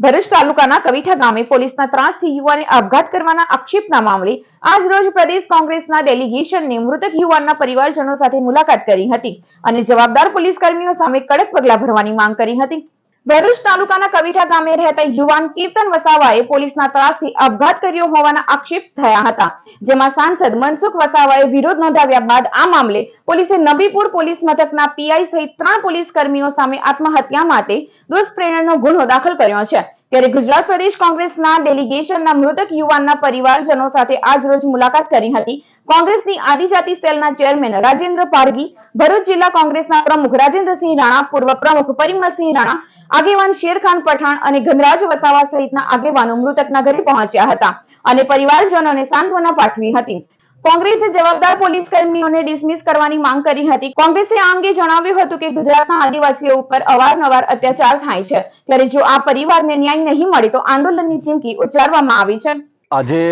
ભરૂચ તાલુકાના કવિઠા ગામે પોલીસના ત્રાસથી યુવાને આપઘાત કરવાના આક્ષેપના મામલે આજરોજ પ્રદેશ કોંગ્રેસના ડેલિગેશનને મૃતક યુવાનના પરિવારજનો સાથે મુલાકાત કરી હતી અને જવાબદાર પોલીસ કર્મીઓ સામે કડક પગલાં ભરવાની માંગ કરી હતી. ભરૂચ તાલુકાના કવિઠા ગામે રહેતા યુવાન કીર્તન વસાવાએ પોલીસના ત્રાસથી આપઘાત કર્યો હોવાના આક્ષેપ થયા હતા, જેમાં સાંસદ મનસુખ વસાવાએ વિરોધ નોંધાવ્યા બાદ આ મામલે પોલીસે નબીપુર પોલીસ મથકના પીઆઈ સહિત ત્રણ પોલીસ કર્મીઓ સામે આત્મહત્યા માટે દુષ્પ્રેરણનો ગુનો દાખલ કર્યો છે. ત્યારે ગુજરાત પ્રદેશ કોંગ્રેસના ડેલિગેશનના મૃતક યુવાનના પરિવારજનો સાથે આજ રોજ મુલાકાત કરી હતી કોંગ્રેસની આદિજાતિ સેલના ચેરમેન રાજેન્દ્ર પારગી ભરૂચ જિલ્લા કોંગ્રેસના પ્રમુખ રાજેન્દ્રસિંહ રાણા, પૂર્વ પ્રમુખ પરિમલસિંહ રાણા, આગેવાન શેરખાન પઠાણ અને ગંગરાજ વસાવા સહિતના આગેવાનો મૃતકના ઘરે પહોંચ્યા હતા અને પરિવારજનોને સાંત્વના પાઠવી હતી. કોંગ્રેસે જવાબદાર પોલીસ કર્મીઓને ડિસમિસ કરવાની માંગ કરી હતી. કોંગ્રેસે આ અંગે જણાવ્યું હતું કે ગુજરાતના આદિવાસીઓ ઉપર અવારનવાર અત્યાચાર થાય છે. ત્યારે જો આ પરિવારને ન્યાય નહીં મળે તો આંદોલનની ચીમકી ઉચ્ચારવામાં આવી છે. આજે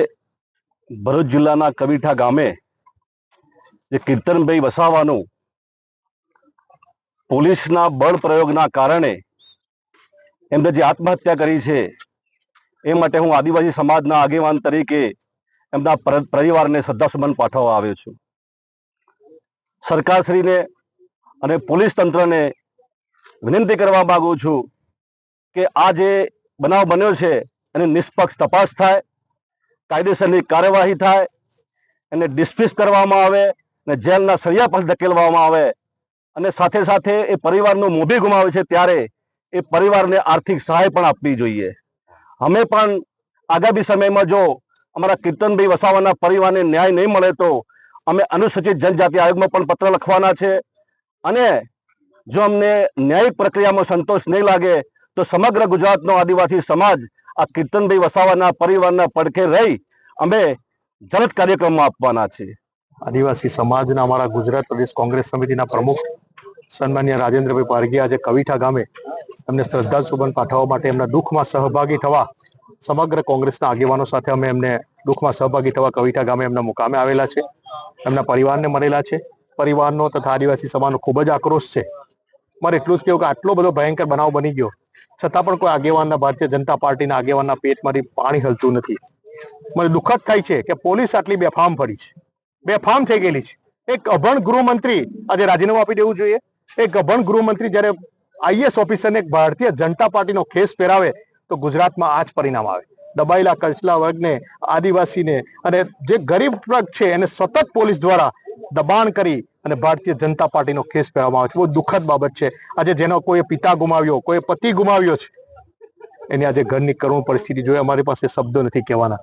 ભરૂચ જિલ્લાના કવિઠા ગામે જે કીર્તનભાઈ વસાવાનું પોલીસના બળ પ્રયોગના કારણે એમને જે આત્મહત્યા કરી છે, એ માટે હું આદિવાસી સમાજના આગેવાન તરીકે એમના પરિવારને શ્રદ્ધાસુમન પાઠવવા આવ્યો છું. સરકારશ્રીને અને પોલીસ તંત્રને વિનંતી કરવા માગું છું કે આ જે બનાવ બન્યો છે, એની નિષ્પક્ષ તપાસ થાય કાયદેસરની કાર્યવાહી થાય, એને ડિસ્મિસ કરવામાં આવે અને જેલના સળિયા પાસે ધકેલવામાં આવે, અને સાથે સાથે એ પરિવારનું મોભી ગુમાવે છે ત્યારે એ પરિવારને આર્થિક સહાય પણ આપવી જોઈએ. અમે પણ આગામી સમયમાં જો અમારા કીર્તનભાઈ વસાવાના પરિવારને ન્યાય નહીં મળે તો અમે અનુસૂચિત જનજાતિ આયોગમાં પણ પત્ર લખવાના છે. અને જો અમને ન્યાયિક પ્રક્રિયામાં સંતોષ નહીં લાગે તો સમગ્ર ગુજરાતનો આદિવાસી સમાજ આ કીર્તનભાઈ વસાવાના પરિવારના પડખે રહી અમે જલદ કાર્યક્રમમાં આપવાના છીએ. આદિવાસી સમાજના અમારા ગુજરાત પ્રદેશ કોંગ્રેસ સમિતિના પ્રમુખ સન્માન્ય રાજેન્દ્રભાઈ પારગી આજે કવિઠા ગામે એમને શ્રદ્ધાસુમન પાઠવવા માટે એમના દુઃખમાં સહભાગી થવા સમગ્ર કોંગ્રેસના આગેવાનો સાથે અમે એમને દુઃખમાં સહભાગી થવા કવિઠા ગામે એમના મુકામે આવેલા છે. એમના પરિવારને મળેલા છે. પરિવારનો તથા આદિવાસી સમાજનો ખૂબ જ આક્રોશ છે. મારે એટલું જ કહેવું કે આટલો બધો ભયંકર બનાવ બની ગયો છતાં પણ કોઈ આગેવાનના ભારતીય જનતા પાર્ટીના આગેવાનના પેટમાંથી પાણી હલતું નથી. મને દુઃખદ થાય છે કે પોલીસ આટલી બેફામ ફરી છે. બેફામ થઈ ગયેલી છે. એક અભણ ગૃહમંત્રી આજે રાજીનામું આપી દેવું જોઈએ. એક અભણ ગૃહમંત્રી જ્યારે આઈએસ ઓફિસરને ભારતીય જનતા પાર્ટીનો ખેસ પહેરાવે તો ગુજરાતમાં આ જ પરિણામ આવે. દબાયેલા કચલા વર્ગને, આદિવાસીને અને જે ગરીબ વર્ગ છે એને સતત પોલીસ દ્વારા દબાણ કરી અને ભારતીય જનતા પાર્ટીનો કેસ પહેરવામાં આવે છે. બહુ દુઃખદ બાબત છે. આજે જેનો કોઈ પિતા ગુમાવ્યો કોઈ પતિ ગુમાવ્યો છે, એની આજે ઘરની કરુણ પરિસ્થિતિ જોઈએ અમારી પાસે શબ્દો નથી કહેવાના.